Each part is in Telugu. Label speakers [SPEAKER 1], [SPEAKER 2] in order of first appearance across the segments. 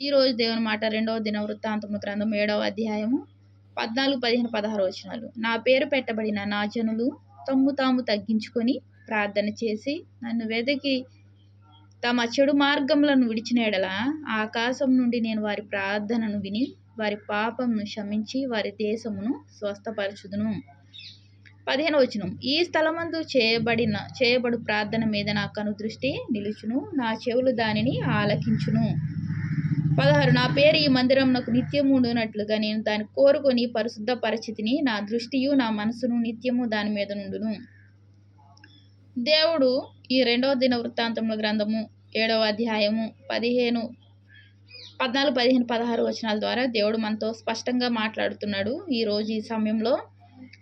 [SPEAKER 1] ఈరోజు దేవుని మాట రెండవ దిన వృత్తాంతము గ్రంథం ఏడవ అధ్యాయము పద్నాలుగు పదిహేను పదహారు వచనాలు. నా పేరు పెట్టబడిన నా జనులు తమ్ము తాము తగ్గించుకొని ప్రార్థన చేసి నన్ను వెదకి తమ చెడు మార్గములను విడిచిన ఎడల ఆకాశం నుండి నేను వారి ప్రార్థనను విని వారి పాపమును క్షమించి వారి దేశమును స్వస్థపరచుదును. పదిహేను వచనం. ఈ స్థలమందు చేయబడిన చేయబడు ప్రార్థన మీద నా కనుదృష్టి నిలుచును. నా చెవులు దానిని ఆలకించును. పదహారు నా పేరు ఈ మందిరం నాకు నిత్యము ఉండునట్లుగా నేను దాన్ని కోరుకొని పరిశుద్ధ పరిస్థితిని నా దృష్టియు నా మనసును నిత్యము దాని మీద నుండును దేవుడు ఈ రెండవ దిన వృత్తాంతముల గ్రంథము ఏడవ అధ్యాయము పదిహేను పద్నాలుగు పదిహేను పదహారు వచనాల ద్వారా దేవుడు మనతో స్పష్టంగా మాట్లాడుతున్నాడు. ఈరోజు ఈ సమయంలో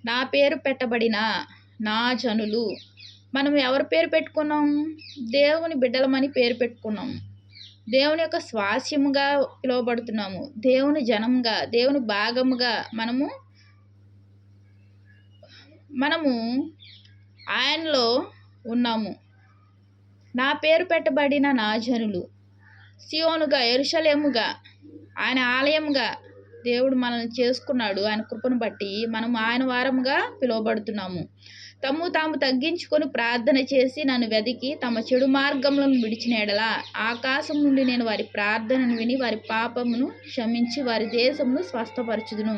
[SPEAKER 1] నా పేరు పెట్టబడిన నా జనులు మనం ఎవరి పేరు పెట్టుకున్నాం? దేవుని బిడ్డలమని పేరు పెట్టుకున్నాం. దేవుని యొక్క స్వాస్యముగా పిలువబడుతున్నాము. దేవుని జనంగా దేవుని భాగముగా మనము మనము ఆయనలో ఉన్నాము. నా పేరు పెట్టబడిన నా జనులు సియోనుగా ఎరుషలేముగా ఆయన ఆలయముగా దేవుడు మనల్ని చేసుకున్నాడు. ఆయన కృపను బట్టి మనం ఆయన వారముగా పిలువబడుతున్నాము. తమ్ము తాము తగ్గించుకొని ప్రార్థన చేసి నన్ను వెతికి తమ చెడు మార్గములను విడిచిన ఎడల ఆకాశం నుండి నేను వారి ప్రార్థనను విని వారి పాపమును క్షమించి వారి దేశమును స్వస్థపరచుదును.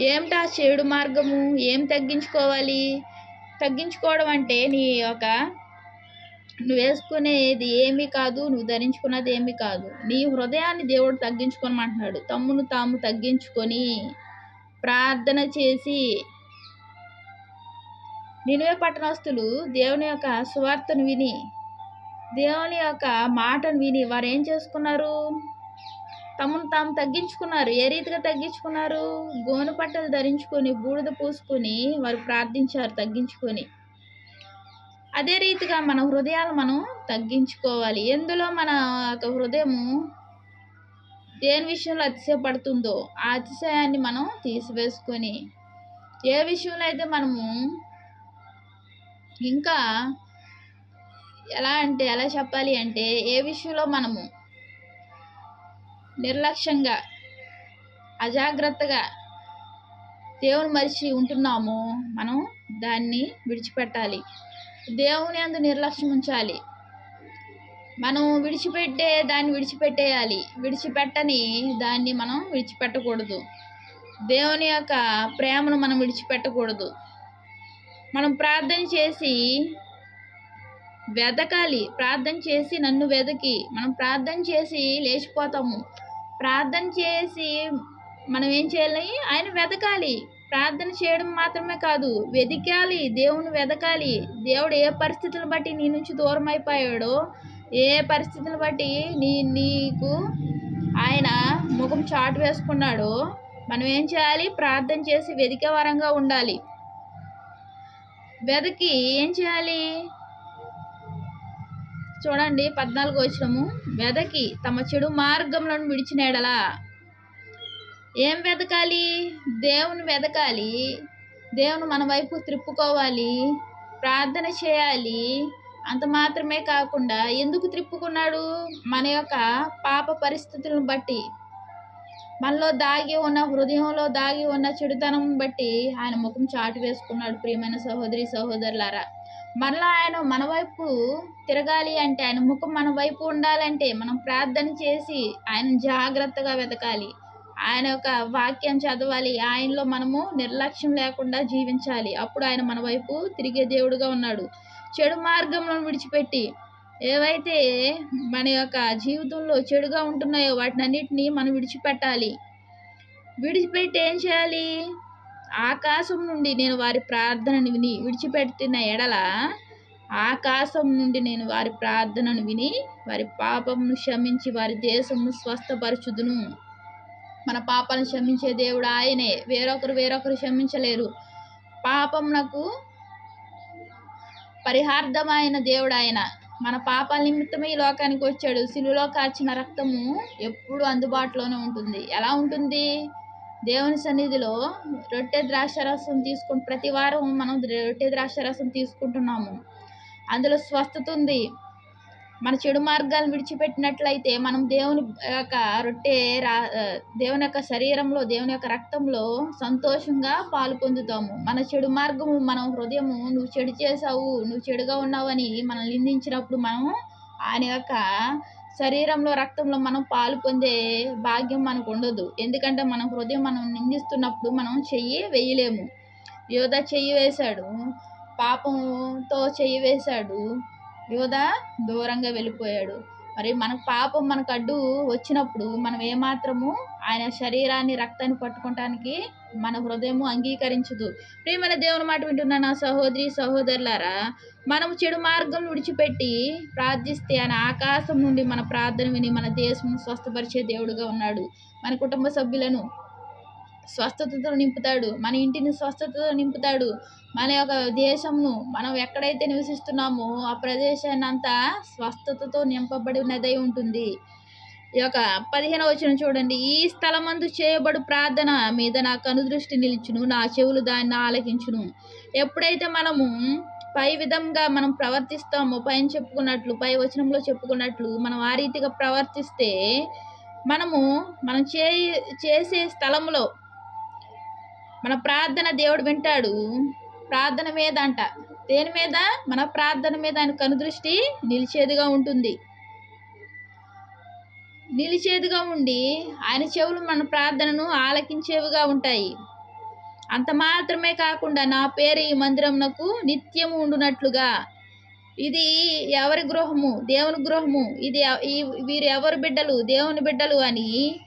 [SPEAKER 1] ఏమిటా చెడు మార్గము? ఏం తగ్గించుకోవాలి? తగ్గించుకోవడం అంటే నీ యొక్క నువ్వు వేసుకునేది ఏమీ కాదు నువ్వు ధరించుకున్నది ఏమీ కాదు. నీ హృదయాన్ని దేవుడు తగ్గించుకోమంటున్నాడు తమ్మును తాము తగ్గించుకొని ప్రార్థన చేసి నినువే పట్టణస్తులు దేవుని యొక్క సువార్తను విని దేవుని యొక్క మాటను విని వారు ఏం చేసుకున్నారు? తమను తాము తగ్గించుకున్నారు ఏ రీతిగా తగ్గించుకున్నారు? గోను పట్టలు ధరించుకొని బూడిద పూసుకొని వారు ప్రార్థించారు తగ్గించుకొని. అదే రీతిగా మన హృదయాలు మనం తగ్గించుకోవాలి. ఎందులో మన యొక్క హృదయము దేని విషయంలో అతిశయపడుతుందో ఆ అతిశయాన్ని మనం తీసివేసుకొని ఏ విషయంలో అయితే మనము ఇంకా ఎలా అంటే ఎలా చెప్పాలి అంటే ఏ విషయంలో మనము నిర్లక్ష్యంగా అజాగ్రత్తగా దేవుని మరిచి ఉంటున్నామో మనం దాన్ని విడిచిపెట్టాలి. దేవుని అందు నిర్లక్ష్యం ఉంచాలి. మనం విడిచిపెట్టే దాన్ని విడిచిపెట్టేయాలి. విడిచిపెట్టని దాన్ని మనం విడిచిపెట్టకూడదు. దేవుని యొక్క ప్రేమను మనం విడిచిపెట్టకూడదు. మనం ప్రార్థన చేసి వెతకాలి ప్రార్థన చేసి నన్ను వెతకి మనం ప్రార్థన చేసి లేచిపోతాము. ప్రార్థన చేసి మనం ఏం చేయాలి? ఆయన వెతకాలి ప్రార్థన చేయడం మాత్రమే కాదు వెతికాలి దేవుని వెతకాలి దేవుడు ఏ పరిస్థితులను బట్టి నీ నుంచి దూరం అయిపోయాడో ఏ పరిస్థితులను బట్టి నీ నీకు ఆయన ముఖం చాటు వేసుకున్నాడో మనం ఏం చేయాలి? ప్రార్థన చేసి వెతికే వరంగా ఉండాలి. వెదకి ఏం చేయాలి? చూడండి పద్నాలుగు వచ్చినము వెదకి తమ చెడు మార్గంలో విడిచిన ఎడలా. ఏం వెతకాలి దేవుని వెతకాలి దేవుని మన వైపు త్రిప్పుకోవాలి. ప్రార్థన చేయాలి. అంత మాత్రమే కాకుండా ఎందుకు త్రిప్పుకున్నాడు? మన యొక్క పాప పరిస్థితులను బట్టి. మనలో దాగి ఉన్న హృదయంలో దాగి ఉన్న చెడుతనం బట్టి ఆయన ముఖం చాటు వేసుకున్నాడు ప్రియమైన సహోదరి సహోదరులారా. మరలా ఆయన మన వైపు తిరగాలి అంటే ఆయన ముఖం మన వైపు ఉండాలంటే మనం ప్రార్థన చేసి ఆయన జాగ్రత్తగా వెతకాలి. ఆయన యొక్క వాక్యం చదవాలి. ఆయనలో మనము నిర్లక్ష్యం లేకుండా జీవించాలి. అప్పుడు ఆయన మన వైపు తిరిగే దేవుడుగా ఉన్నాడు. చెడు మార్గంలో విడిచిపెట్టి ఏవైతే మన యొక్క జీవితంలో చెడుగా ఉంటున్నాయో వాటిని అన్నిటినీ మనం విడిచిపెట్టాలి. విడిచిపెట్టి ఏం చేయాలి? ఆకాశం నుండి నేను వారి ప్రార్థనను విని విడిచిపెట్టిన ఎడల ఆకాశం నుండి నేను వారి ప్రార్థనను విని వారి పాపమును క్షమించి వారి దేశమును స్వస్థపరచుదును. మన పాపాలను క్షమించే దేవుడు ఆయనే. వేరొకరు వేరొకరు క్షమించలేరు. పాపం నాకు పరిహార్థమైన దేవుడు ఆయన. మన పాపాల నిమిత్తమే ఈ లోకానికి వచ్చాడు. సిలువలో కార్చిన రక్తము ఎప్పుడు అందుబాటులోనే ఉంటుంది. ఎలా ఉంటుంది? దేవుని సన్నిధిలో రొట్టె ద్రాక్షరసం తీసుకుని ప్రతి వారం మనం రొట్టె ద్రాక్షరసం తీసుకుంటున్నాము. అందులో స్వస్థత ఉంది. మన చెడు మార్గాలను విడిచిపెట్టినట్లయితే మనం దేవుని యొక్క రొట్టె రా దేవుని యొక్క శరీరంలో దేవుని యొక్క రక్తంలో సంతోషంగా పాలు పొందుతాము. మన చెడు మార్గము మనం హృదయము నువ్వు చెడు చేసావు నువ్వు చెడుగా ఉన్నావని మనం నిందించినప్పుడు మనం ఆయన యొక్క శరీరంలో రక్తంలో మనం పాలు పొందే భాగ్యం మనకు ఉండదు. ఎందుకంటే మన హృదయం మనం నిందిస్తున్నప్పుడు మనం చెయ్యి వేయలేము. యోధ చెయ్యి వేశాడు. పాపంతో చెయ్యి వేశాడు. యోధ దూరంగా వెళ్ళిపోయాడు. మరి మన పాపం మనకు అడ్డు వచ్చినప్పుడు మనం ఏమాత్రము ఆయన శరీరాన్ని రక్తాన్ని పట్టుకోవటానికి మన హృదయము అంగీకరించదు. ప్రియమైన దేవుని మాట వింటున్న నా సహోదరి సహోదరులారా మనం చెడు మార్గం విడిచిపెట్టి ప్రార్థిస్తే ఆయన ఆకాశం నుండి మన ప్రార్థన విని మన దేశం స్వస్థపరిచే దేవుడుగా ఉన్నాడు. మన కుటుంబ సభ్యులను స్వస్థతతో నింపుతాడు. మన ఇంటిని స్వస్థతతో నింపుతాడు. మన యొక్క దేశంను మనం ఎక్కడైతే నివసిస్తున్నామో ఆ ప్రదేశాన్ని అంతా స్వస్థతతో నింపబడినదై ఉంటుంది. ఈ యొక్క పదిహేను వచ్చిన చూడండి. ఈ స్థలమందు చేయబడు ప్రార్థన మీద నా కనుదృష్టి నిలిచును నా చెవులు దాన్ని ఆలకించును. ఎప్పుడైతే మనము పై విధంగా మనం ప్రవర్తిస్తామో పైన చెప్పుకున్నట్లు పై వచనంలో చెప్పుకున్నట్లు మనం ఆ రీతిగా ప్రవర్తిస్తే మనము మనం చే చేసే స్థలంలో మన ప్రార్థన దేవుడు వింటాడు. ప్రార్థన మీద అంట. దేని మీద? మన ప్రార్థన మీద ఆయన కనుదృష్టి నిలిచేదిగా ఉంటుంది. నిలిచేదిగా ఉండి ఆయన చెవులు మన ప్రార్థనను ఆలకించేవిగా ఉంటాయి. అంత మాత్రమే కాకుండా నా పేరు ఈ మందిరమునకు నిత్యము ఉండునట్లుగా. ఇది ఎవరి గృహము? దేవుని గృహము. ఇది వీరు ఎవరి బిడ్డలు? దేవుని బిడ్డలు అని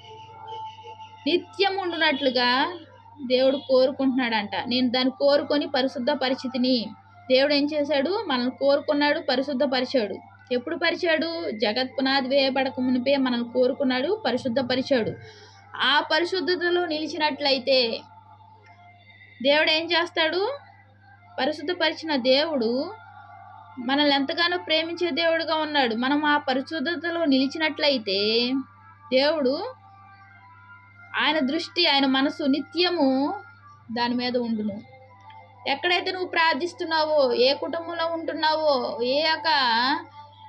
[SPEAKER 1] నిత్యం ఉండునట్లుగా దేవుడు కోరుకుంటున్నాడంట. నేను దాన్ని కోరుకొని పరిశుద్ధ పరిస్థితిని దేవుడు ఏం చేశాడు? మనల్ని కోరుకున్నాడు పరిశుద్ధ పరిచాడు. ఎప్పుడు పరిచాడు? జగత్ పునాది వేయబడక మునిపే మనల్ని కోరుకున్నాడు పరిశుద్ధ పరిచాడు. ఆ పరిశుద్ధతలో నిలిచినట్లయితే దేవుడు ఏం చేస్తాడు? పరిశుద్ధపరిచిన దేవుడు మనల్ని ఎంతగానో ప్రేమించే దేవుడుగా ఉన్నాడు. మనం ఆ పరిశుద్ధతలో నిలిచినట్లయితే దేవుడు ఆయన దృష్టి ఆయన మనసు నిత్యము దాని మీద ఉండును. ఎక్కడైతే నువ్వు ప్రార్థిస్తున్నావో ఏ కుటుంబంలో ఉంటున్నావో ఏ యొక్క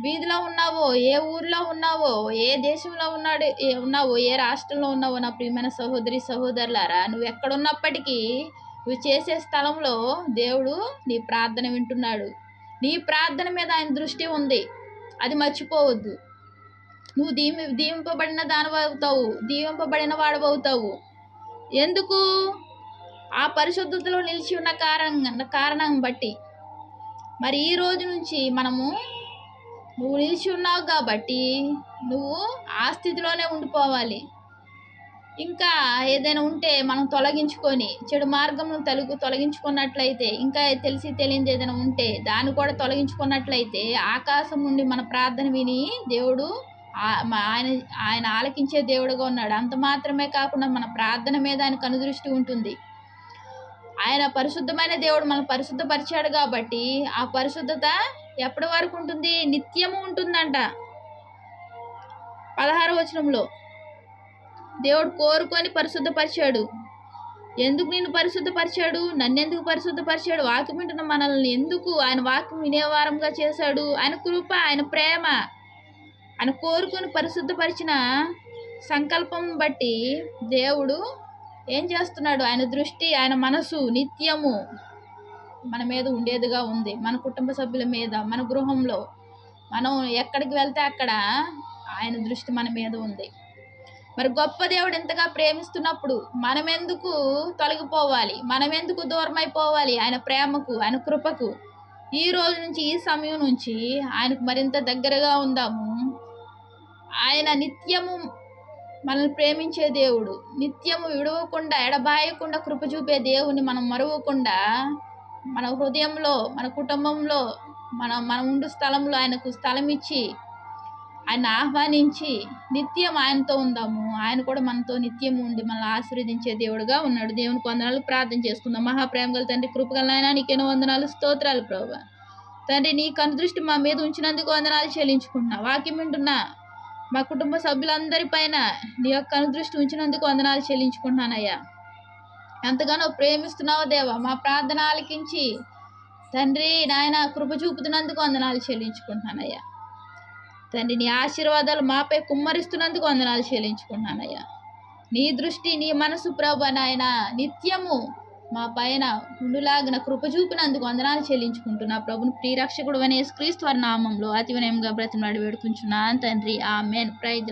[SPEAKER 1] వీధిలో ఉన్నావో ఏ ఊర్లో ఉన్నావో ఏ దేశంలో ఉన్నాడు ఏ ఉన్నావో ఏ రాష్ట్రంలో ఉన్నావో నా ప్రియమైన సహోదరి సహోదరులారా నువ్వు ఎక్కడున్నప్పటికీ నువ్వు చేసే స్థలంలో దేవుడు నీ ప్రార్థన వింటున్నాడు. నీ ప్రార్థన మీద ఆయన దృష్టి ఉంది. అది మర్చిపోవద్దు. నువ్వు దీవి దీవింపబడిన దానవవుతావు. దీవింపబడిన వాడవవుతావు. ఎందుకు? ఆ పరిశుద్ధతలో నిలిచి ఉన్న కారణంగా కారణం బట్టి. మరి ఈ రోజు నుంచి మనము నువ్వు నిలిచి ఉన్నావు కాబట్టి నువ్వు ఆ స్థితిలోనే ఉండిపోవాలి. ఇంకా ఏదైనా ఉంటే మనం తొలగించుకొని చెడు మార్గం తొలగి తొలగించుకున్నట్లయితే ఇంకా తెలిసి తెలియనిది ఏదైనా ఉంటే దాన్ని కూడా తొలగించుకున్నట్లయితే ఆకాశం నుండి మన ప్రార్థన విని దేవుడు ఆయన ఆయన ఆలకించే దేవుడుగా ఉన్నాడు. అంత మాత్రమే కాకుండా మన ప్రార్థన మీద ఆయన కనుదృష్టి ఉంటుంది. ఆయన పరిశుద్ధమైన దేవుడు మనం పరిశుద్ధపరిచాడు కాబట్టి ఆ పరిశుద్ధత ఎప్పటి వరకు ఉంటుంది? నిత్యము ఉంటుందంట. పదహారు వచనంలో దేవుడు కోరుకొని పరిశుద్ధపరిచాడు. ఎందుకు నిన్ను పరిశుద్ధపరిచాడు? నన్నెందుకు పరిశుద్ధపరిచాడు? వాక్యం వింటున్న మనల్ని ఎందుకు? ఆయన వాక్యం వినేవారంగా చేశాడు. ఆయన కృప ఆయన ప్రేమ ఆయన కోరుకుని పరిశుద్ధపరిచిన సంకల్పం బట్టి దేవుడు ఏం చేస్తున్నాడు? ఆయన దృష్టి ఆయన మనసు నిత్యము మన మీద ఉండేదిగా ఉంది. మన కుటుంబ సభ్యుల మీద మన గృహంలో. మనం ఎక్కడికి వెళ్తే అక్కడ ఆయన దృష్టి మన మీద ఉంది. మరి గొప్ప దేవుడు ఇంతగా ప్రేమిస్తున్నప్పుడు మనం ఎందుకు తొలగిపోవాలి? మనం ఎందుకు దూరం అయిపోవాలి ఆయన ప్రేమకు ఆయన కృపకు. ఈ రోజు నుంచి ఈ సమయం నుంచి ఆయనకు మరింత దగ్గరగా ఉందాము. ఆయన నిత్యము మనల్ని ప్రేమించే దేవుడు. నిత్యము విడవకుండా ఎడబాయకుండా కృప చూపే దేవుని మనం మరువకుండా మన హృదయంలో మన కుటుంబంలో మన మనం ఉండు స్థలంలో ఆయనకు స్థలం ఇచ్చి ఆయన ఆహ్వానించి నిత్యం ఆయనతో ఉందాము. ఆయన కూడా మనతో నిత్యం ఉండి మనల్ని ఆశీర్వదించే దేవుడుగా ఉన్నాడు. దేవునికి వందనాలు ప్రార్థన చేసుకుందాం. మహాప్రేమ గల తండ్రి కృపగల నీకెన్నో వందనాలు స్తోత్రాలు ప్రభు. తండ్రి నీ కనుదృష్టి మా మీద ఉంచినందుకు వందనాలు చెల్లించుకుంటున్నా. వాక్యం వింటున్నా. మా కుటుంబ సభ్యులందరి పైన నీ యొక్క అనుదృష్టి ఉంచినందుకు వందనాలు చెల్లించుకుంటున్నానయ్యా. ఎంతగానో ప్రేమిస్తున్నావు దేవా మా ప్రార్థన ఆలకించి తండ్రి నాయన కృప చూపుతున్నందుకు వందనాలు చెల్లించుకుంటున్నానయ్యా. తండ్రి నీ ఆశీర్వాదాలు మాపై కుమ్మరిస్తున్నందుకు వందనాలు చెల్లించుకుంటున్నానయ్యా. నీ దృష్టి నీ మనసు ప్రభు నాయన నిత్యము మా పైన ఉండులాగిన కృప చూపినందుకు వందనాలు చెల్లించుకుంటున్నా. ప్రభుని ప్రియరక్షకుడు అనే క్రీస్తు వారి నామంలో అతి వినయంగా బ్రతిమలాడి వేడుకుంటున్నా తండ్రి. ఆ మెన్ ప్రైజ్